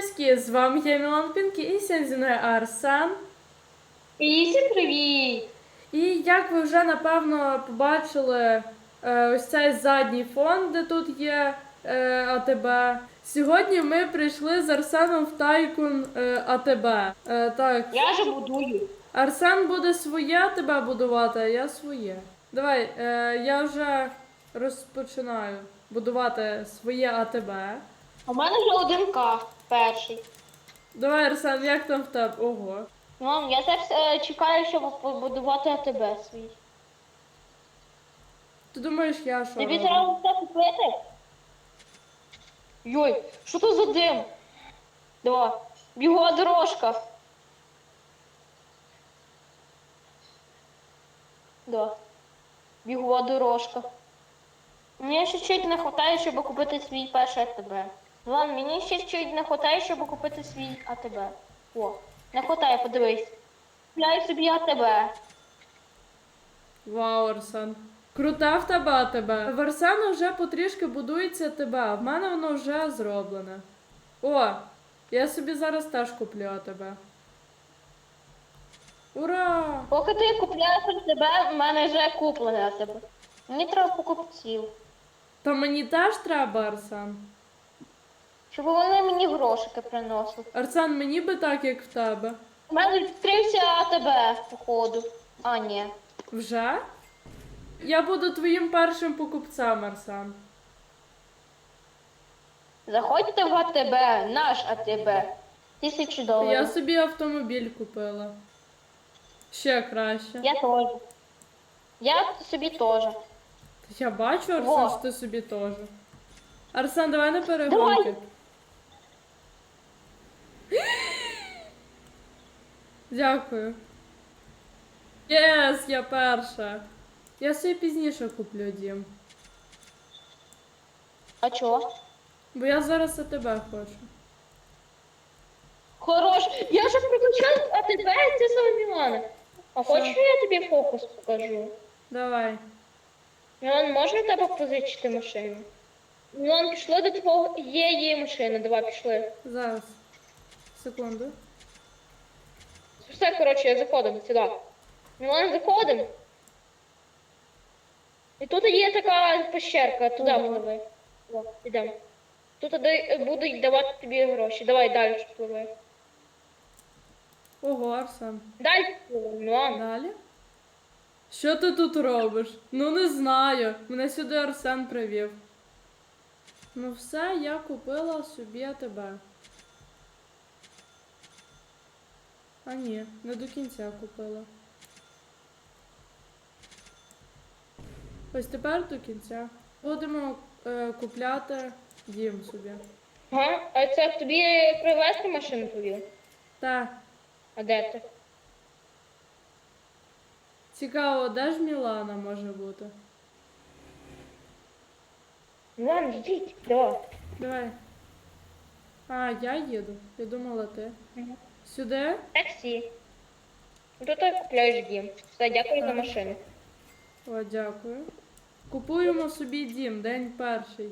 зв'язки. З вами я Мілан Пінкі і сьогодні зі мною Арсен. І всім привіт! І як ви вже напевно побачили е, ось цей задній фон, де тут є е, АТБ. Сьогодні ми прийшли з Арсеном в Тайкун е, АТБ. Так, Я же будую. Арсен буде своє АТБ будувати, а я своє. Давай, я вже розпочинаю будувати своє АТБ. У мене вже один К перший. Давай, Арсен, як там в тебе? Ого. Мам, я теж е, чекаю, щоб побудувати АТБ свій. Ти думаєш, я що? Тобі роблю? треба все купити? Йой, що то за дим? Два. Бігова дорожка. Да. Бігова дорожка. Мені ще чуть не вистачає, щоб купити свій перший АТБ. Ладно, мені ще чуть не вистачає, щоб купити свій АТБ. О, не вистачає, подивись. Купляю собі АТБ. Вау, Арсен. Крута в тебе АТБ. В Арсена вже потрішки будується ТБ, а в мене воно вже зроблене. О, я собі зараз теж куплю АТБ. Ура! Поки ти купляєш АТБ, в мене вже куплене АТБ. Мені треба покупців. Та мені теж треба, Арсен. Щоб вони мені грошики приносили. Арсен, мені би так, як в тебе. У мене відкрився АТБ, походу. А, ні. Вже? Я буду твоїм першим покупцем, Арсен. Заходьте в АТБ, наш АТБ. Тисячу Я собі автомобіль купила. Ще краще. Я теж. Я собі теж. Я бачу, Арсен, Во. що ти собі теж. Арсен, давай на перегонки. Давай. Дякую. Єс, я перша. Я собі пізніше куплю дім. А чого? Бо я зараз за тебе хочу. Хорош. Я вже прокачав АТБ, це саме Мілана. А хочеш, я тобі фокус покажу? Давай. Мілан, можна тебе позичити машину? Мілан, пішли до твого є, є машина, давай пішли. Зараз. Секунду. Все, коротше, заходимо сюди. Мілан, заходимо. І тут є така пещерка, туди пливи. О, Ідемо. Тут будуть давати тобі гроші. Давай далі пливи. Ого, Арсен. Далі пливи, Мілан. Далі. Що ти тут робиш? Ну не знаю. Мене сюди Арсен привів. Ну все, я купила собі тебе. А ні, не до кінця купила. Ось тепер до кінця. Будемо е, купляти дім собі. Ага, а це тобі привезти машину твою? Та, А де ти? цікаво, де ж Мілана може бути? Мілан, йдіть, давай. Давай. А, я їду. Я думала ти. Мгм. Сюди? Таксі. Тут ти купляєш дім. Все, дякую за машину. О, дякую. Купуємо собі дім, день перший.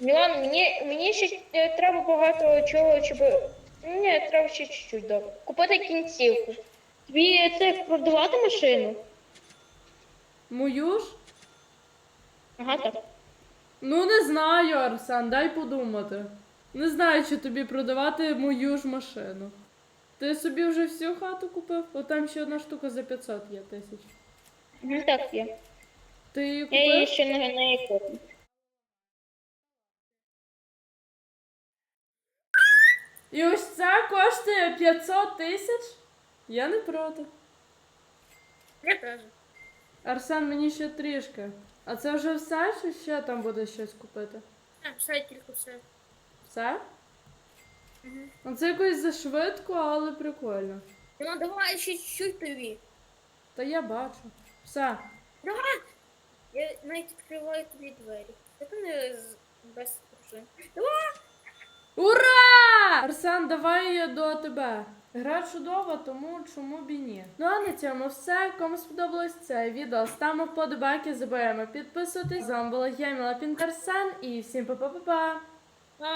Мілан, мені, мені ще е, треба багато чого, щоб. Ні, треба ще чуть-чуть добре. Купити кінцівку. Тобі це продавати машину? Мою ж? Ага, так. Ну не знаю, Арсен, дай подумати. Не знаю, чи тобі продавати мою ж машину. Ти собі вже всю хату купив? О, там ще одна штука за 500 є тисяч. Ну так є. Ти її Я її ще не, не куплю. І ось це коштує 500 тисяч? Я не проти. Я теж. Арсен, мені ще трішки. А це вже все, чи ще там буде щось купити? А, все, тільки все. Все? Ну це якось зашвидко, але прикольно. Ну давай ще чуть-чуть тобі. Та я бачу. Все. Давай! Я навіть відкриваю тобі двері. Це не з- без пружин. Давай! Ура! Арсен, давай я до тебе. Гра чудова, тому чому б і ні. Ну а на цьому все. Кому сподобалось це відео, ставимо вподобайки, забуваємо підписуватись. З вами була я, Міла Пінкарсен, і всім па-па-па-па. А,